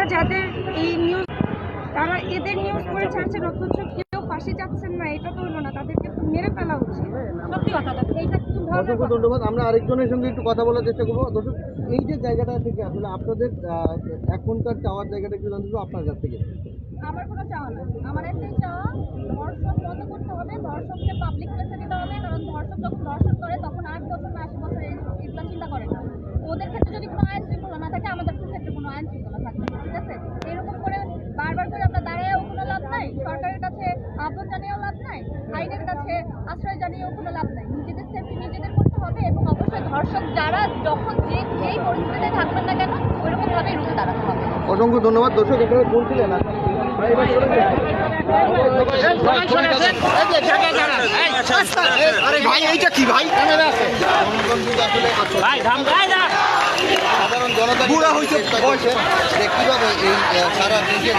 আপনারা যাদের এই নিউজ তারা এদের নিউজ করে ছাড়ছেন অথচ কেউ ফাঁসি যাচ্ছেন না এটা তো হলো না তাদেরকে তো মেরে ফেলা উচিত সত্যি কথাটা এইটা অসংখ্য কথা? ধন্যবাদ। আমরা আরেকজনের সঙ্গে একটু কথা বলার চেষ্টা করব। দর্শক এই যে জায়গাটা থেকে আসলে আপনাদের এখনকার চাওয়ার জায়গাটা একটু জানতে আপনার কাছ থেকে। আমার কোনো চাওয়া না। আমার একটাই চাওয়া ধর্ষণ বন্ধ করতে হবে ধর্ষককে পাবলিক প্লেসে দিতে হবে কারণ ধর্ষক যখন ধর্ষণ করে তখন আট বছর না আশি বছর এই- চিন্তা করে না। ওদের ক্ষেত্রে যদি কোনো আইন শৃঙ্খলা না থাকে আমাদের ক্ষেত্রে কোনো আইন শৃঙ্খলা থাকবে না, ঠিক আছে এরকম করে বারবার করে আমরা দাঁড়ায়ও কোনো লাভ নাই? সরকারের কাছে আহ্বান জানিয়েও লাভ নাই? আইনের কাছে আশ্রয় জানিয়েও কোনো লাভ নাই? নিজেদের সেফটি নিজেদের করতে হবে এবং অবশ্যই ধর্ষক যারা যখন যে যেই পরিস্থিতিতে থাকবেন না কেন ওইরকমভাবেই রুখে দাঁড়াতে হবে। অসংখ্য ধন্যবাদ। দর্শক এখানে বলছিলেন ভাই এইটা কি ভাই? সাধারণ জনতা বুড়া হয়েছে যে কীভাবে এই সারা দেশের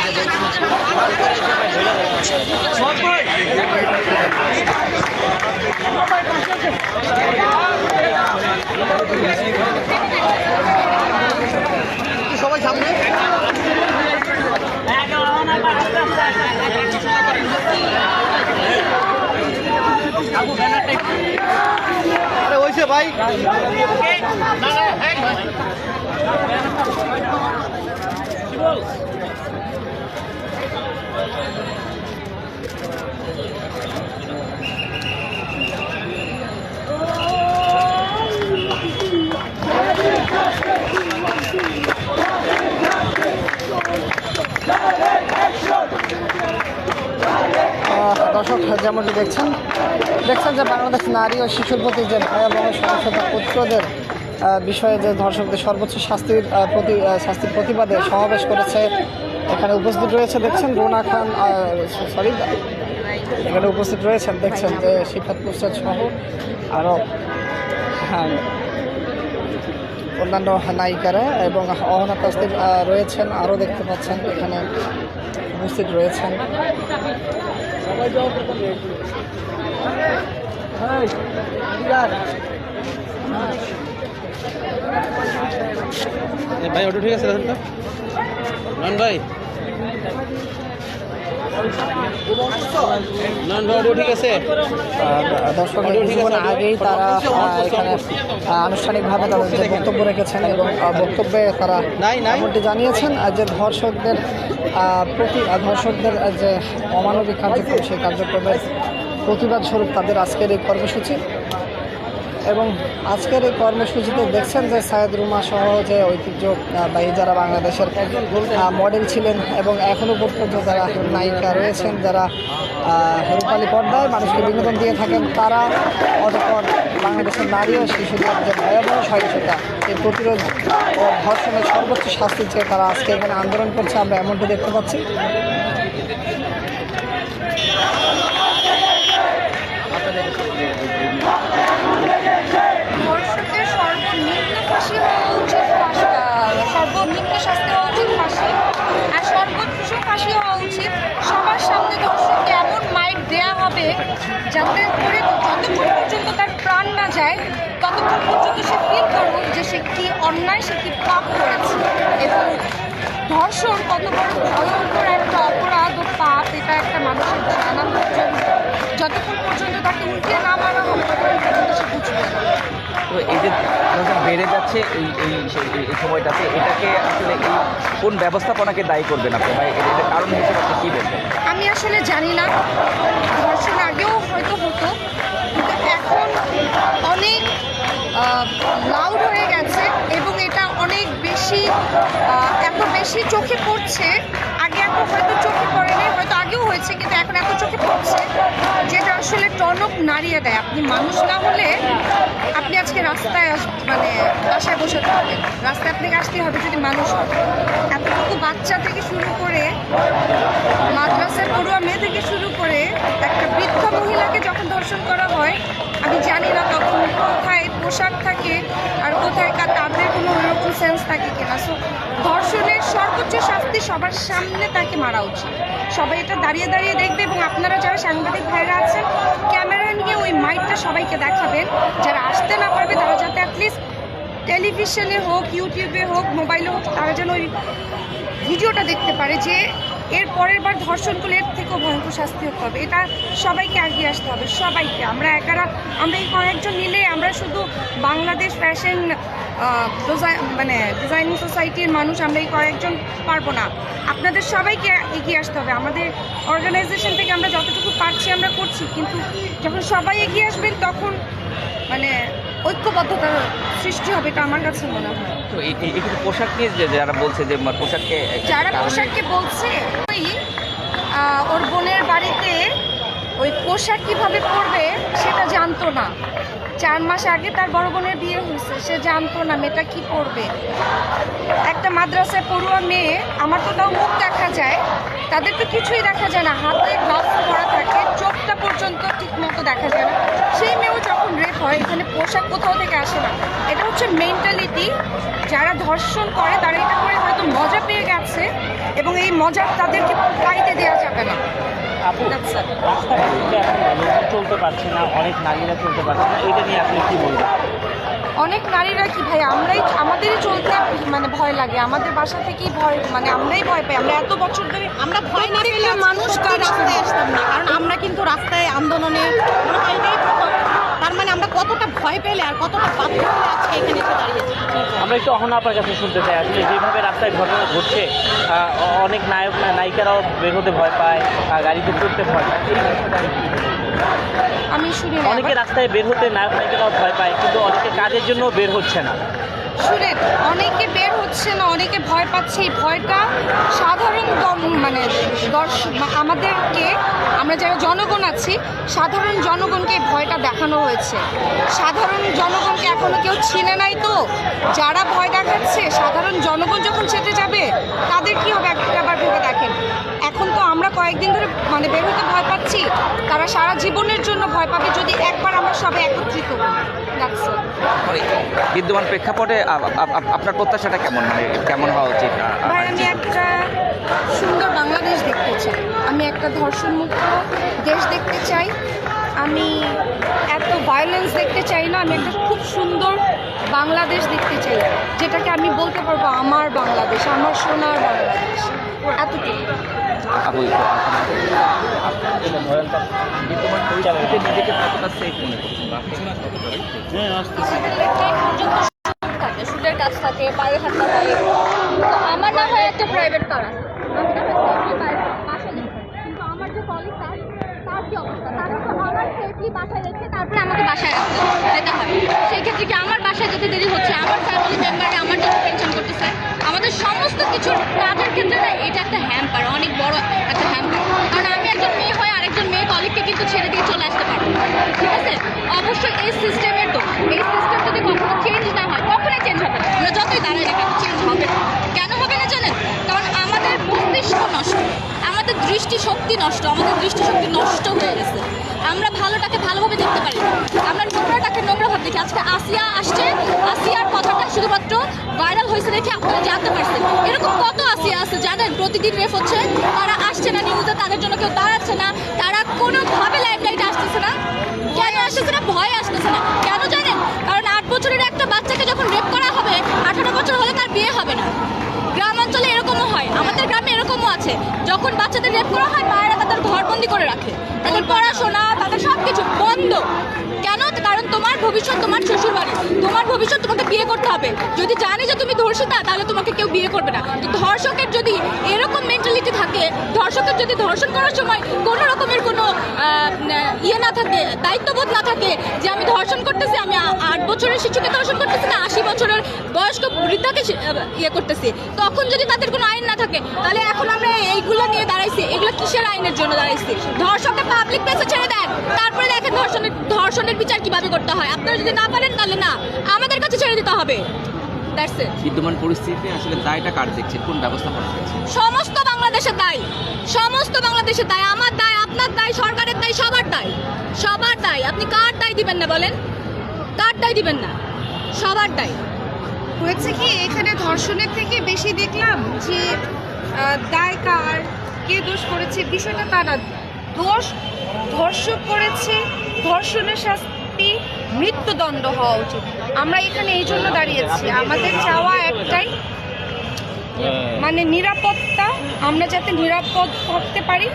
সবাই সামনে। আরে হয়েছে ভাই? আহ, দর্শক, যেমনটি দেখছেন দেখছেন যে বাংলাদেশ নারী ও শিশুর প্রতি যে ভয়াবহ সহিংসতা পুত্রদের বিষয়ে যে ধর্ষকদের সর্বোচ্চ শাস্তির প্রতি শাস্তির প্রতিবাদে সমাবেশ করেছে, এখানে উপস্থিত রয়েছে, দেখছেন, রোনা খান সরি এখানে উপস্থিত রয়েছেন, দেখছেন যে শিক্ষাত প্রসাদ সহ আরও হ্যাঁ অন্যান্য নায়িকারা এবং অহনা তাস্তির রয়েছেন, আরও দেখতে পাচ্ছেন, এখানে উপস্থিত রয়েছেন। ভাই অটো ঠিক আছে নন ভাই ভাই? অটো ঠিক আছে? দর্শক আগেই তারা এখানে আনুষ্ঠানিকভাবে তাদের যে বক্তব্য রেখেছেন এবং বক্তব্যে তারা। এমনটি জানিয়েছেন যে ধর্ষকদের প্রতি ধর্ষকদের যে অমানবিক কার্যক্রম সেই কার্যক্রমের প্রতিবাদ স্বরূপ তাদের আজকের এই কর্মসূচি। এবং আজকের এই কর্মসূচিতে দেখছেন যে সায়েদ রুমা সহ যে ঐতিহ্যবাহী যারা বাংলাদেশের মডেল ছিলেন এবং এখনও পর্যন্ত যারা নায়িকা রয়েছেন, যারা রূপালী পর্দায় মানুষকে বিনোদন দিয়ে থাকেন, তারা অতপর বাংলাদেশের নারী ও শিশুদের যে ভয়াবহ সহিংসতা, এই প্রতিরোধ ও ধর্ষণের সর্বোচ্চ শাস্তি চেয়ে তারা আজকে এখানে আন্দোলন করছে, আমরা এমনটি দেখতে পাচ্ছি। যাতে করে যতক্ষণ পর্যন্ত তার প্রাণ না যায় ততক্ষণ পর্যন্ত সে ফিল করুক যে সে কি অন্যায় সে কি পাপ করেছে। এবং ধর্ষণ কত বড় ভয়ঙ্কর একটা অপরাধ ও পাপ এটা একটা মানুষের জানানোর জন্য। যতক্ষণ পর্যন্ত তাকে উল্টে না মারা হবে ততক্ষণ পর্যন্ত সে বুঝবে না। তো এই যে বেড়ে যাচ্ছে এই এই সময়টাতে এটাকে আসলে এই কোন ব্যবস্থাপনাকে দায়ী করবেন আপনি? বা এটার কারণ হিসেবে আপনি কী বলবেন? আমি আসলে জানি না। ধর্ষণ আগেও হতো কিন্তু এখন অনেক লাউড হয়ে গেছে এবং এটা অনেক বেশি এত বেশি চোখে পড়ছে। আগে এত হয়তো চোখে পড়েনি হয়তো আগেও হয়েছে, কিন্তু এখন এত চোখে পড়ছে যেটা আসলে টনক নাড়িয়ে দেয়। আপনি মানুষ না হলে আপনি আজকে রাস্তায় মানে বাসায় বসে থাকবেন। রাস্তায় আপনাকে আসতে হবে যদি মানুষ এতটুকু বাচ্চা থেকে শুরু করে মাদ্রাসার পড়ুয়া মেয়ে থেকে শুরু মহিলাকে যখন ধর্ষণ করা হয়, আমি জানি না তখন কোথায় পোশাক থাকে আর কোথায় কা- তাদের কোনো ওইরকম সেন্স থাকে কিনা। সো ধর্ষণের সর্বোচ্চ শাস্তি সবার সামনে তাকে মারা উচিত। সবাই এটা দাঁড়িয়ে দাঁড়িয়ে দেখবে এবং আপনারা যারা সাংবাদিক ভাইরা আছেন ক্যামেরা নিয়ে ওই মাইকটা সবাইকে দেখাবেন। যারা আসতে না পারবে, তারা যাতে অ্যাটলিস্ট টেলিভিশনে হোক ইউটিউবে হোক মোবাইলে হোক, তারা যেন ওই ভিডিওটা দেখতে পারে যে এর পরের বার ধর্ষণ করলে এর থেকেও ভয়ঙ্কর শাস্তি হতে হবে এটা সবাইকে এগিয়ে আসতে হবে, সবাইকে। আমরা একারা, আমরা এই কয়েকজন মিলে আমরা শুধু বাংলাদেশ ফ্যাশন মানে ডিজাইনিং সোসাইটির মানুষ, আমরা এই কয়েকজন পারব না। আপনাদের সবাইকে এগিয়ে আসতে হবে। আমাদের অর্গানাইজেশন থেকে আমরা যতটুকু পারছি আমরা করছি। কিন্তু যখন সবাই এগিয়ে আসবেন, তখন মানে ঐক্যবদ্ধতার সৃষ্টি হবে এটা আমার কাছে মনে হয়। তো পোশাক নিয়ে যারা বলছে যে পোশাককে যারা পোশাককে বলছে ওই ওর বোনের বাড়িতে ওই পোশাক কীভাবে পরবে সেটা জানতো না। চার মাস আগে তার বড় বোনের বিয়ে হয়েছে সে জানতো না মেয়েটা কি পরবে। একটা মাদ্রাসায় পড়ুয়া মেয়ে আমার তো তাও মুখ দেখা যায় তাদের তো কিছুই দেখা যায় না। হাতে গ্লাভস পরা থাকে চোখটা পর্যন্ত ঠিক মতো দেখা যায় না। সেই মেয়েও যখন হয় এখানে পোশাক কোথাও থেকে আসে না। এটা হচ্ছে মেন্টালিটি যারা ধর্ষণ করে তারা এটা করে হয়তো মজা পেয়ে গেছে এবং এই মজা তাদেরকে পাইতে দেওয়া যাবে না। আপু রাস্তায় চলতে পারছে না অনেক নারীরা চলতে পারছে না এটা নিয়ে আপনি কি বলবেন? অনেক নারীরা কি ভাই আমরাই আমাদেরই চলতে মানে ভয় লাগে। আমাদের বাসা থেকেই ভয় মানে আমরাই ভয় পাই। আমরা এত বছর ধরে আমরা ভয় না পেলে মানুষ রাস্তায় না কারণ আমরা কিন্তু রাস্তায় আন্দোলনে মনে হয় এটাই প্রথম। তার মানে আমরা কতটা ভয় পেলে আর কতটা বাধ্য হলে আজকে এখানে এসে দাঁড়িয়েছি? আমরা একটু অহনা আপনার কাছে শুনতে চাই। আসলে যেভাবে রাস্তায় ঘটনা ঘটছে অনেক নায়ক নায়িকারাও বের হতে ভয় পায় গাড়িতে চড়তে ভয় পায়। আমি শুনি অনেকে রাস্তায় বের হতে নায়ক নায়িকারাও ভয় পায় কিন্তু অনেকে কাজের জন্য বের হচ্ছে না। শুনেন অনেকে হচ্ছে না, অনেকে ভয় পাচ্ছে। এই ভয়টা সাধারণ মানে দর্শক আমাদেরকে, আমরা যারা জনগণ আছি, সাধারণ জনগণকে ভয়টা দেখানো হয়েছে। সাধারণ জনগণকে এখনও কেউ ছিনে নাই তো? যারা ভয় দেখাচ্ছে, সাধারণ জনগণ যখন চেতে যাবে, তাদের কী হবে? একটা ভেবে দেখেন এখন তো আমরা কয়েকদিন ধরে মানে বের হতে ভয় পাচ্ছি। তারা সারা জীবনের জন্য ভয় পাবে যদি একবার আমরা সবাই একত্রিত. মানে বিদ্যমান প্রেক্ষাপটে আপনার প্রত্যাশাটা কেমন? মানে কেমন হওয়া উচিত? ভাই আমি একটা সুন্দর বাংলাদেশ দেখতে চাই। আমি একটা ধর্ষণমুক্ত দেশ দেখতে চাই। আমি এত ভায়োলেন্স দেখতে চাই না। আমি একটা খুব সুন্দর বাংলাদেশ দেখতে চাই। যেটাকে আমি বলতে পারব আমার বাংলাদেশ আমার সোনার বাংলাদেশ। এতটুকু। থাকে পায়ে হয় আমার না হয় একটা প্রাইভেট কার। আছে না হয় আমার যে কলিগ তার বাসায় রেখে তারপরে আমাকে বাসায় আমার বাসায় যেতে দেরি হচ্ছে? আমার ফ্যামিলি মেম্বারে আমার জন্য টেনশন করতেছে। আমাদের সমস্ত কিছুর কাজের ক্ষেত্রে এটা একটা হ্যাম্পার অনেক বড় একটা হ্যাম্পার কারণ আমি একজন মেয়ে হয়ে আরেকজন মেয়ে কলিগকে কিন্তু ছেড়ে দিয়ে চলে আসতে পারব। ঠিক আছে? অবশ্যই এই সিস্টেমের তো এই সিস্টেম যদি কখনো চেঞ্জ না হয়, কখনোই চেঞ্জ হবে যতই দাঁড়াই না চেঞ্জ হবে কেন হবে না জানেন? কারণ আমাদের মস্তিষ্ক নষ্ট। আমাদের দৃষ্টি শক্তি নষ্ট, আমাদের দৃষ্টি শক্তি নষ্ট হয়ে গেছে। আমরা ভালোটাকে ভালোভাবে দেখতে পারি আমরা নোংরাটাকে নোংরা ভাবে দেখি। আজকে আসিয়া আসছে, আসিয়ার কথাটা শুধুমাত্র ভাইরাল হয়েছে দেখে আপনারা জানতে পারছেন। এরকম কত আসিয়া আছে জানেন প্রতিদিন রেফ হচ্ছে, তারা আসছে না নিউজে তাদের জন্য কেউ দাঁড়াচ্ছে না, তারা কোনোভাবে লাইমলাইটে আসতেছে না। কেন আসতেছে না? ভয় আসতেছে না। কেন জানেন? কারণ আট বছরের একটা বাচ্চাকে যখন রেপ করা হবে, আঠারো বছর হলে তার বিয়ে হবে না। গ্রাম অঞ্চলে এরকমও হয়। আমাদের আছে যখন বাচ্চাদের রেপ করা হয়, মায়েরা তাদের ঘরবন্দি করে রাখে। তাদের পড়াশোনা, তাদের সব কিছু বন্ধ। কেন? কারণ তোমার ভবিষ্যৎ তোমার শ্বশুর বাড়ি তোমার ভবিষ্যৎ তোমাকে বিয়ে করতে হবে। যদি জানি যে তুমি ধর্ষিতা, তাহলে তোমাকে কেউ বিয়ে করবে না। তো ধর্ষকের যদি এরকম মেন্টালিটি থাকে, ধর্ষকের যদি ধর্ষণ করার সময় কোনো রকমের কোনো ইয়ে না থাকে, দায়িত্ববোধ না থাকে যে আমি ধর্ষণ করতেছি আমি আ- আট বছরের শিশুকে ধর্ষণ করতেছি না আশি বছরের বয়স্ক বৃদ্ধাকে ইয়ে করতেছি। তখন যদি তাদের কোনো আইন না থাকে তাহলে এখন আমরা এইগুলো নিয়ে দাঁড়াইছি। এগুলো কিসের আইনের জন্য দাঁড়াইছি? ধর্ষককে পাবলিক প্লেসে ছেড়ে দেন। তারপরে দেখেন ধর্ষণের ধর্ষণের বিচার কীভাবে করতে হয়? আপনারা যদি না পারেন তাহলে না আমাদের কাছে ছেড়ে দিতে হবে। বিদ্যমান পরিস্থিতিতে আসলে দায়টা কার দেখছেন? কোন ব্যবস্থাপনা সমস্ত বাংলাদেশের দায়। সমস্ত বাংলাদেশের দায়। আমার দায় আপনার দায় সরকারের দায় সবার দায়। সবার দায়। আপনি কার দায় দিবেন না বলেন? কার দায় দিবেন না, সবারটাই। হয়েছে কি, এখানে ধর্ষণের থেকে বেশি দেখলাম যে দায় কার, কে দোষ করেছে, বিষয়টা তা না। দোষ, ধর্ষক করেছে, ধর্ষণের শাস্তি, মৃত্যুদণ্ড হওয়া উচিত। আমরা এখানে এই জন্য দাঁড়িয়েছি। আমাদের চাওয়া একটাই মানে নিরাপত্তা, আমরা যাতে নিরাপদ থাকতে পারি।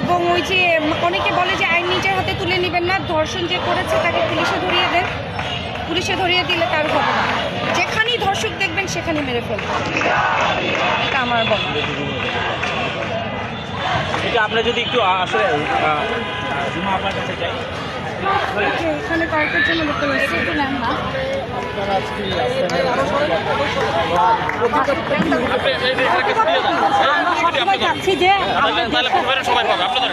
এবং ওই যে, অনেকে বলে যে, আইন নিজের হাতে তুলে নেবেন না, ধর্ষণ যে করেছে তাকে পুলিশে ধরিয়ে দেন। পুলিশে ধরিয়ে দিলে তার হবে না। যেখানেই ধর্ষক দেখবেন সেখানে মেরে ফেলবেন এটা আমার বলা এটা আমরা যদি একটু আসলে আপনার কাছে যাই এখানে কয়েকটার জন্য দেখতে পাচ্ছি একটু নেন না। সবাই চাচ্ছি যে আমি চাচ্ছি যে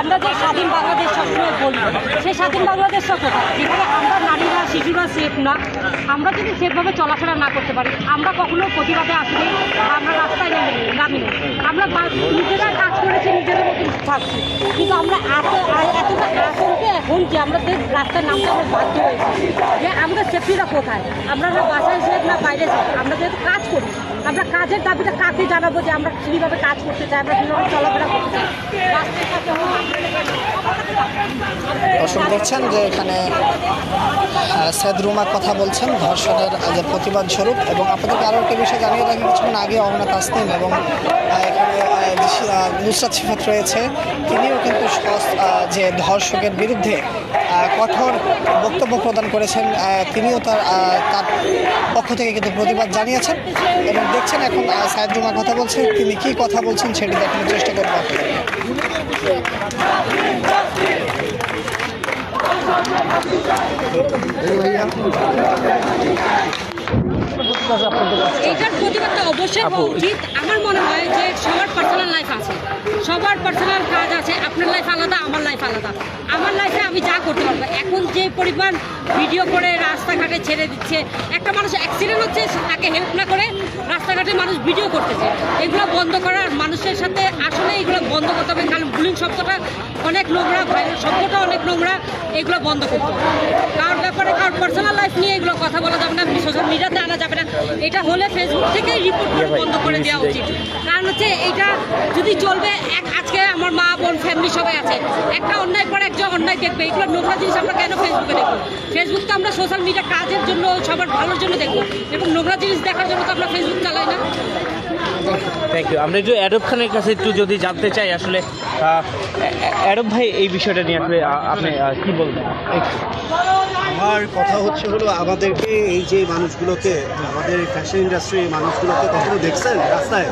আমরা যে স্বাধীন বাংলাদেশ সবসময় বলি সেই স্বাধীন বাংলাদেশটা কোথায় যেখানে আমরা নারীরা শিশুরা সেফ না আমরা যদি সেফভাবে চলাফেরা না করতে পারি আমরা কখনো প্রতিবাদে আসলে আমরা রাস্তায় নেমে নামি না। আমরা নিজেরা কাজ করেছি, নিজেদের মতো থাকছি। কিন্তু আমরা এত এতটা আতঙ্কে এখন যে আমরা রাস্তার নামটা আমরা বাধ্য হয়েছি। যে আমাদের সেফটিটা কোথায়? আমরা না বাসায় সেফ না বাইরে আমরা যেহেতু কাজ করি। আমরা কাজের দাবিটা কাকে জানাব যে আমরা কীভাবে কাজ করতে চাই, আমরা কীভাবে চলাফেরা করতে চাই? দেখছেন যে এখানে সৈয়দ রুমা কথা বলছেন, ধর্ষণের যে প্রতিবাদ স্বরূপ। এবং আপনাদেরকে আরও একটি বিষয় জানিয়ে রাখি, কিছুক্ষণ আগে অহনা তাসনিম এবং এখানে নুসরাত সিফাত রয়েছে, তিনিও কিন্তু যে ধর্ষকের বিরুদ্ধে কঠোর বক্তব্য প্রদান করেছেন তিনিও তার তার পক্ষ থেকে কিন্তু প্রতিবাদ জানিয়েছেন এবং দেখছেন এখন সাইদ রুমা কথা বলছেন তিনি কি কথা বলছেন সেটি দেখানোর চেষ্টা করব এইটার প্রতিবাদটা অবশ্যই হওয়া উচিত আমার মনে হয় যে সবার পার্সোনাল লাইফ আছে। সবার পার্সোনাল কাজ আছে। আপনার লাইফ আলাদা আমার লাইফ আলাদা আমার লাইফে আমি যা করতে পারব এখন যে পরিমাণ ভিডিও করে রাস্তাঘাটে ছেড়ে দিচ্ছে একটা মানুষ অ্যাক্সিডেন্ট হচ্ছে তাকে হেল্প না করে রাস্তাঘাটে মানুষ ভিডিও করতেছে। এগুলো বন্ধ করার মানুষের সাথে আসলে এগুলো বন্ধ করতে হবে কারণ বুলিং শব্দটা অনেক নোংরা ভাইরাল শব্দটা অনেক নোংরা এগুলো বন্ধ করতে হবে। কারোর ব্যাপারে কারোর পার্সোনাল লাইফ নিয়ে এগুলো কথা বলা যাবে না সোশ্যাল মিডিয়াতে আনা যাবে না। এটা হলে ফেসবুক থেকেই রিপোর্ট করে বন্ধ করে দেওয়া উচিত। কারণ হচ্ছে এটা যদি চলবে এক আজকে আমার মা বোন ফ্যামিলি সবাই আছে। একটা অন্যায় পর একজন অন্যায় দেখবে। এগুলো নোংরা জিনিস আমরা কেন ফেসবুকে দেখব? ফেসবুক তো আমরা সোশ্যাল মিডিয়া কাজের জন্য সবার ভালোর জন্য দেখব। এবং নোংরা জিনিস দেখার জন্য তো আমরা ফেসবুক চালাই না। থ্যাংক ইউ আমরা একটু অ্যাডব খানের কাছে একটু যদি জানতে চাই আসলে অ্যাডব ভাই এই বিষয়টা নিয়ে আসলে আপনি কি বলবেন? আমার কথা হচ্ছে হলো আমাদেরকে এই যে মানুষগুলোকে আমাদের ফ্যাশন ইন্ডাস্ট্রির মানুষগুলোকে কখনো দেখছেন রাস্তায়?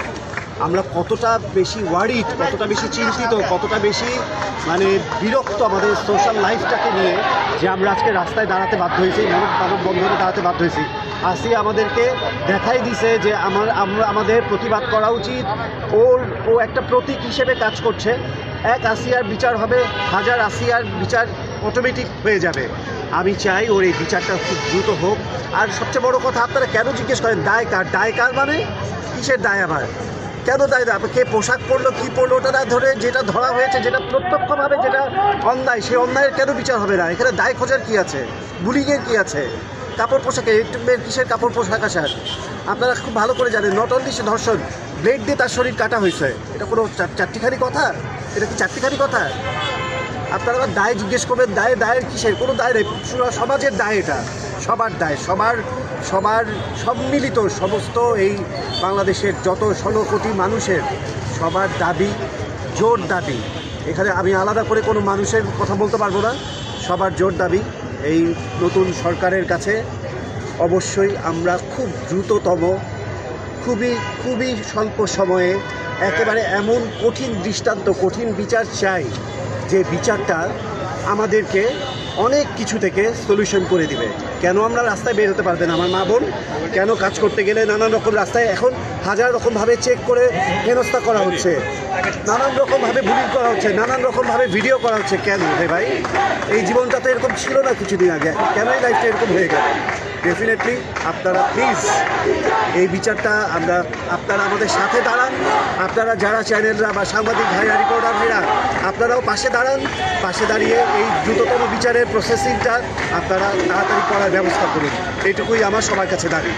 আমরা কতটা বেশি ওয়ারিড কতটা বেশি চিন্তিত, কতটা বেশি মানে বিরক্ত আমাদের সোশ্যাল লাইফটাকে নিয়ে যে আমরা আজকে রাস্তায় দাঁড়াতে বাধ্য হয়েছি, মানব বন্ধনে দাঁড়াতে বাধ্য হয়েছি। আসি আমাদেরকে দেখাই দিছে যে আমার আমরা আমাদের প্রতিবাদ করা উচিত। ওর ও একটা প্রতীক হিসেবে কাজ করছে। এক আসিয়ার বিচার হবে, হাজার আসিয়ার বিচার অটোমেটিক হয়ে যাবে। আমি চাই ওর এই বিচারটা খুব দ্রুত হোক। আর সবচেয়ে বড় কথা, আপনারা কেন জিজ্ঞেস করেন, দায় কার? দায় কার মানে? কিসের দায় আমার কেন দায় না? কে পোশাক পরলো, কি পরলো, ওটা না ধরে যেটা ধরা হয়েছে, যেটা প্রত্যক্ষভাবে যেটা অন্যায়, সেই অন্যায়ের কেন বিচার হবে না? এখানে দায় খোঁজার কি আছে? বুলিংয়ের কি আছে? কাপড় পোশাকে কিসের কাপড় পোশাক আসার আপনারা খুব ভালো করে জানেন নট অনলি সে ধর্ষণ ব্লেড দিয়ে তার শরীর কাটা হয়েছে। এটা কোনো চার- চারটিখানি কথা? এটা কি চারটিখানি কথা? আপনারা দায় জিজ্ঞেস করবেন, দায়, দায়ের কিসের? কোনো দায় নেই সমাজের দায় এটা। সবার দায়, সবার সবার সম্মিলিত সমস্ত এই বাংলাদেশের যত ষোলো কোটি মানুষের সবার দাবি, জোর দাবি। এখানে আমি আলাদা করে কোনো মানুষের কথা বলতে পারব না। সবার জোর দাবি এই নতুন সরকারের কাছে। অবশ্যই আমরা খুব দ্রুততম, খুবই খুবই স্বল্প সময়ে একেবারে এমন কঠিন দৃষ্টান্ত, কঠিন বিচার চাই যে বিচারটা আমাদেরকে অনেক কিছু থেকে সলিউশন করে দিবে। কেন আমরা রাস্তায় বের হতে পারবেন আমার মা বোন, কেন কাজ করতে গেলে নানান রকম রাস্তায় এখন হাজার রকমভাবে চেক করে হেনস্থা করা হচ্ছে? নানান রকমভাবে বুলিং করা হচ্ছে, নানান রকমভাবে ভিডিও করা হচ্ছে। কেন রে ভাই? এই জীবনটা তো এরকম ছিল না কিছুদিন আগে। কেনই লাইফটা এরকম হয়ে গেল? ডেফিনেটলি আপনারা প্লিজ এই বিচারটা আমরা, আপনারা আমাদের সাথে দাঁড়ান। আপনারা যারা চ্যানেলরা বা সাংবাদিক ভাইরা রিপোর্টার ভাইরা আপনারাও পাশে দাঁড়ান। পাশে দাঁড়িয়ে এই দ্রুততম বিচারের প্রসেসিংটা আপনারা তাড়াতাড়ি করার ব্যবস্থা করুন। এইটুকুই আমার সবার কাছে দাবি।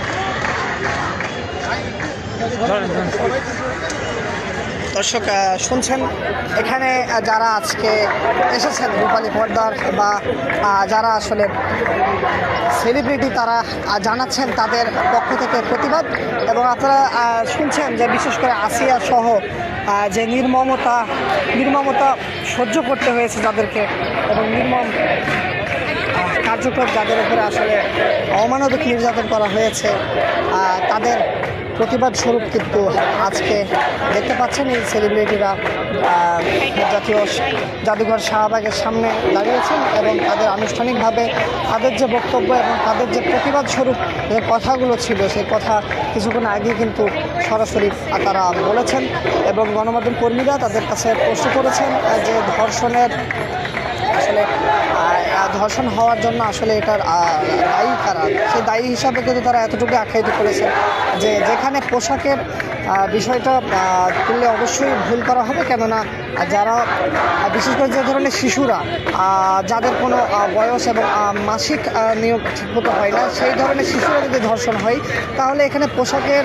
দর্শক শুনছেন? এখানে যারা আজকে এসেছেন রূপালী পর্দার বা যারা আসলে সেলিব্রিটি তারা জানাচ্ছেন তাদের পক্ষ থেকে প্রতিবাদ এবং আপনারা শুনছেন যে বিশেষ করে আসিয়া সহ যে নির্মমতা নির্মমতা সহ্য করতে হয়েছে যাদেরকে এবং নির্মম কার্যক্রম যাদের উপরে আসলে অমানবিক নির্যাতন করা হয়েছে তাদের প্রতিবাদ স্বরূপ কিন্তু আজকে দেখতে পাচ্ছেন এই সেলিব্রিটিরা জাতীয় জাদুঘর শাহবাগের সামনে দাঁড়িয়েছেন এবং তাদের আনুষ্ঠানিকভাবে তাদের যে বক্তব্য এবং তাদের যে প্রতিবাদ স্বরূপ যে কথাগুলো ছিল, সেই কথা কিছুক্ষণ আগে কিন্তু সরাসরি তারা বলেছেন এবং গণমাধ্যম কর্মীরা তাদের কাছে প্রশ্ন করেছেন যে ধর্ষণের আসলে ধর্ষণ হওয়ার জন্য আসলে এটার দায়ী কারা? সেই দায়ী হিসাবে কিন্তু তারা এতটুকু আখ্যায়িত করেছে যে যেখানে পোশাকের বিষয়টা তুললে অবশ্যই ভুল করা হবে। কেননা যারা বিশেষ করে যে ধরনের শিশুরা যাদের কোনো বয়স এবং মাসিক নিয়োগ ঠিকমতো হয় না, সেই ধরনের শিশুরা যদি ধর্ষণ হয়, তাহলে এখানে পোশাকের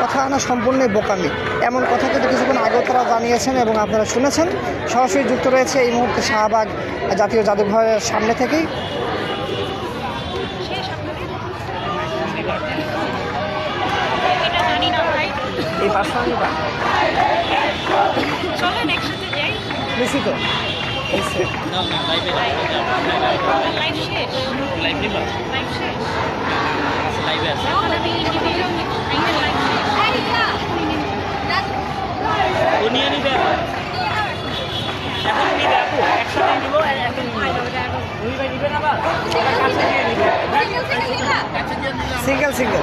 কথা আনা সম্পূর্ণই বোকামি। এমন কথা কিন্তু কিছুক্ষণ আগেও তারা জানিয়েছেন এবং আপনারা শুনেছেন। সরাসরি যুক্ত রয়েছে এই মুহূর্তে শাহবাগ জাতীয় জাদুঘরের সামনে থেকেই। এই এখন নিবে আপু একসাথে নিব এখন তুমি ভাই নিবে না বা? কাছে দিয়ে নিবে। সিঙ্গেল সিঙ্গেল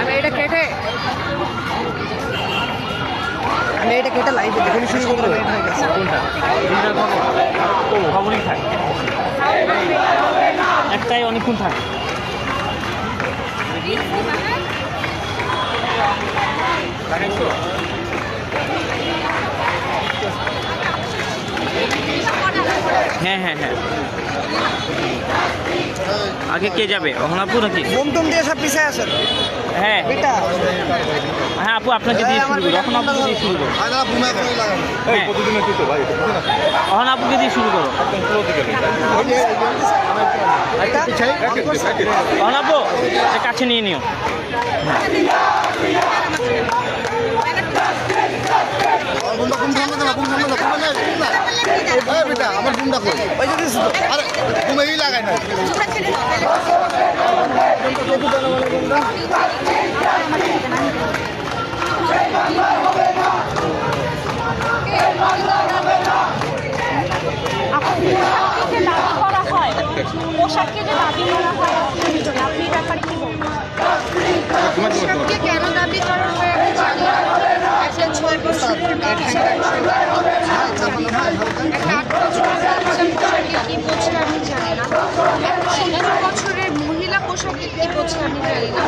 আমি এটা কেটে আমি এটা কেটে লাইভে দেখে শুরু করব হয়ে কোনটা খবরই থাকে একটাই অনেকক্ষণ থাকে হ্যাঁ হ্যাঁ হ্যাঁ। আগে কে যাবে? অহন আপু নাকি? বমটুম দিয়ে সব পিছিয়ে আসেন হ্যাঁ। এটা হ্যাঁ আপু আপনাকে দিয়ে শুরু করো। অহন আপুকে দিয়ে শুরু করো। হ্যাঁ অহন আপুকে দিয়ে শুরু করো। এটা অহন আপু এটা কাছে নিয়ে নিও। আমার ফোনটা কই ওই যে দিছি তো। আরে তুমি এই লাগাই না। যে দাবি করা হয় পোশাককে যে দাবি করা হয় আপনি ব্যাপারে কি বলবেন? বছরের মহিলা পোশাকে কি বোঝে আমি জানি না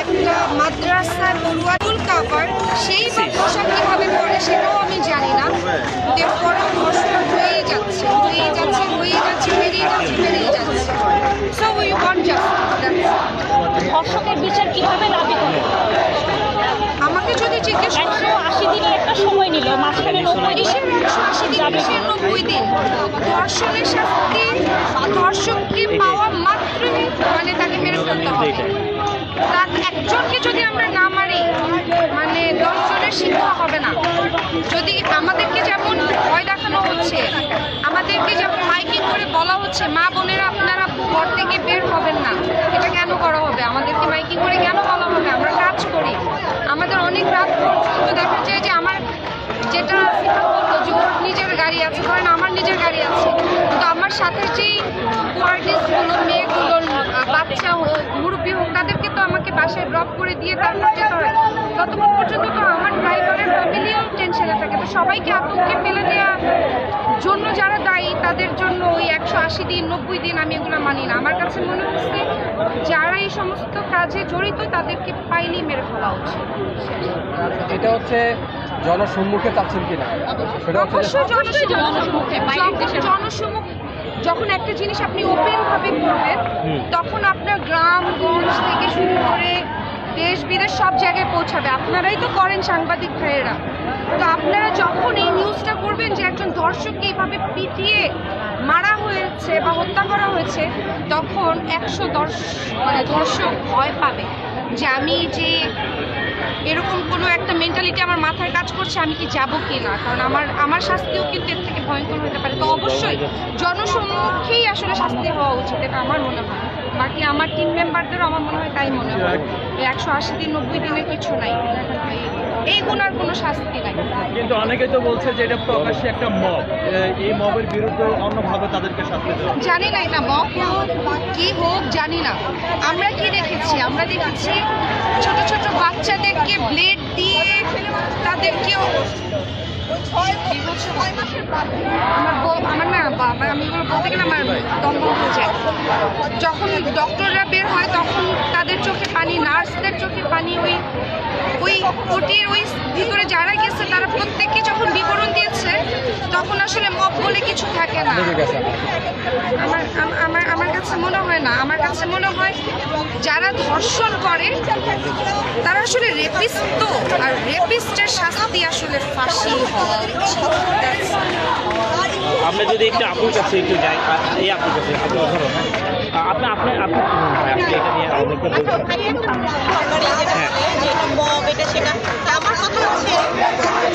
একটা মাদ্রাসার পড়ুয়াটুল কাভার সেই বা কীভাবে পরে সেটাও আমি জানি না এরপরেও ধর্ষণ হয়েই যাচ্ছে হয়েই যাচ্ছে হয়েই যাচ্ছে বেরিয়ে যাচ্ছে বেরিয়ে বিচার কীভাবে দাবি করে আমাকে যদি জিজ্ঞেস করো। আশি দিনের একটা সময় নিল মাঝখানে নব্বই কিসের একশো আশি দিন নব্বই দিন। ধর্ষণের শাস্তি ধর্ষককে পাওয়া মাত্রই মানে তাকে মেরে ফেলতে হবে। তার একজনকে যদি আমরা না মারি মানে দশজনের শিক্ষা হবে না। যদি আমাদেরকে যেমন দেখানো হচ্ছে। আমাদেরকে যেমন মাইকিং করে বলা হচ্ছে, মা বোনেরা, আপনারা ঘর থেকে বের হবেন না। এটা কেন করা হবে? আমাদেরকে মাইকিং করে কেন বলা হবে? আমরা কাজ করি। আমাদের অনেক রাত পর্যন্ত দেখা যায় যে আমার যেটা বলল যে ওর নিজের গাড়ি আছে। ধরেন আমার নিজের গাড়ি আছে। কিন্তু আমার সাথে যেই আর্টিস্টগুলো মেয়েগুলো, বাচ্চা মুরব্বী হোক, তাদেরকে তো আমাকে বাসায় ড্রপ করে দিয়ে তারপর যেতে হয় ততক্ষণ পর্যন্ত তো আমার ড্রাইভারের ফ্যামিলিও টেনশনে থাকে। তো সবাইকে আতঙ্কে ফেলে দেওয়া জন্য যারা দায়ী তাদের জন্য ওই একশো আশি দিন নব্বই দিন আমি এগুলো মানি না। আমার কাছে মনে হচ্ছে যারা এই সমস্ত কাজে জড়িত তাদেরকে পাইলেই মেরে ফেলা উচিত। এটা হচ্ছে জনসম্মুখে চাচ্ছেন কিনা? অবশ্যই জনসম্মুখে। জনসম্মুখ যখন একটা জিনিস আপনি ওপেন ভাবে করবেন তখন আপনার গ্রাম গঞ্জ থেকে শুরু করে দেশ বিদেশ সব জায়গায় পৌঁছাবে। আপনারাই তো করেন সাংবাদিক ভাইয়েরা। তো আপনারা যখন এই নিউজটা করবেন যে একজন দর্শককে এইভাবে পিটিয়ে মারা হয়েছে বা হত্যা করা হয়েছে, তখন একশো মানে দর্শক ভয় পাবে যে আমি যে এরকম কোনো একটা মেন্টালিটি আমার মাথায় কাজ করছে, আমি কি যাব কি না? কারণ আমার আমার শাস্তিও কিন্তু এর থেকে ভয়ঙ্কর হতে পারে। তো অবশ্যই জনসম্মুখেই আসলে শাস্তি হওয়া উচিত, এটা আমার মনে হয়। বাকি আমার টিম মেম্বারদেরও আমার মনে হয় তাই মনে হয়। একশো আশি দিন, নব্বই দিনের কিছু নাই। এই গুণার কোনো শাস্তি নাই। কিন্তু অনেকে তো বলছে যে এটা প্রকাশ্যে একটা মব। এই মবের বিরুদ্ধে অন্যভাবে তাদেরকে শাস্তি দেওয়া জানি না এটা মব কি হোক জানি না। আমরা কি দেখেছি? আমরা দেখেছি ছোট ছোট বাচ্চাদেরকে ব্লেড দিয়ে তাদেরকেও আমার না আমি যখন ডক্টররা বের হয়, তখন তাদের চোখে পানি, নার্সদের চোখে পানি, ওই ওই ওটির ওই ভিতরে যারা গেছে তারা প্রত্যেকে যখন বিবরণ দিয়েছে তখন আসলে মব বলে কিছু থাকে না। আমার আম- আমার আমার কাছে মনে হয় না। আমার কাছে মনে হয় যারা ধর্ষণ করে তারা আসলে রেপিস্ট তো। আর রেপিস্টের শাস্তি আসলে ফাঁসি হওয়া. আমরা যদি একটু আপুর কাছে একটু যাই এই আপুর কাছে আপনি হ্যাঁ। আপনি আপনি আপনি হ্যাঁ? এটা সেটা আমার কথা হচ্ছে,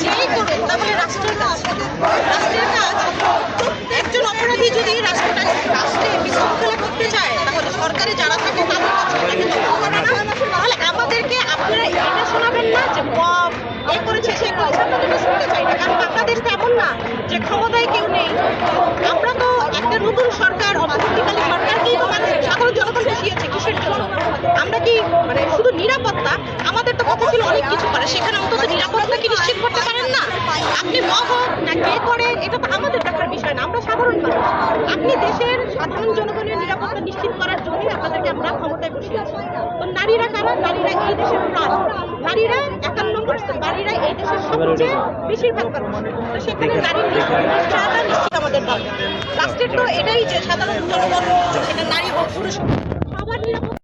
যেই করুন তাহলে রাষ্ট্রের কাজ রাষ্ট্রের কাজ একজন যদি রাষ্ট্রটা রাষ্ট্রে বিশৃঙ্খলা করতে চায়, তাহলে সরকারে যারা থাকে তাদের আমাদেরকে আপনারা এটা শোনাবেন না যে মব এ করেছে সে করেছে আমরা এটা শুনতে চাই না কারণ বাংলাদেশ তো এমন না যে ক্ষমতায় কেউ নেই আমরা তো একটা নতুন সরকার অন্তর্বর্তীকালীন সরকারকেই তো মানুষ সাধারণ জনগণ বসিয়েছে কিসের জন্য আমরা কি মানে শুধু নিরাপত্তা আমাদের তো কথা ছিল অনেক কিছু করে। সেখানে অন্তত নিরাপত্তা কি নিশ্চিত করতে পারেন না? আপনি মগ হোক না কে করে এটা তো আমাদের দেখার বিষয় না আমরা সাধারণ মানুষ। আপনি দেশের সাধারণ জনগণের নিরাপত্তা নিশ্চিত করার জন্যই আপনাদেরকে আমরা ক্ষমতায় বসিয়েছি তো নারীরা কারা? নারীরা এই দেশের প্রাণ। নারীরা একান্ন পার্সেন্ট নারীরা এই দেশের সবচেয়ে বেশিরভাগ মানুষ। সেখানে নারীর নিশ্চয়তা নিশ্চিত আমাদের দরকার। রাষ্ট্রের তো এটাই যে সাধারণ জনগণ সেটা নারী হোক পুরুষ হোক, সবার নিরাপত্তা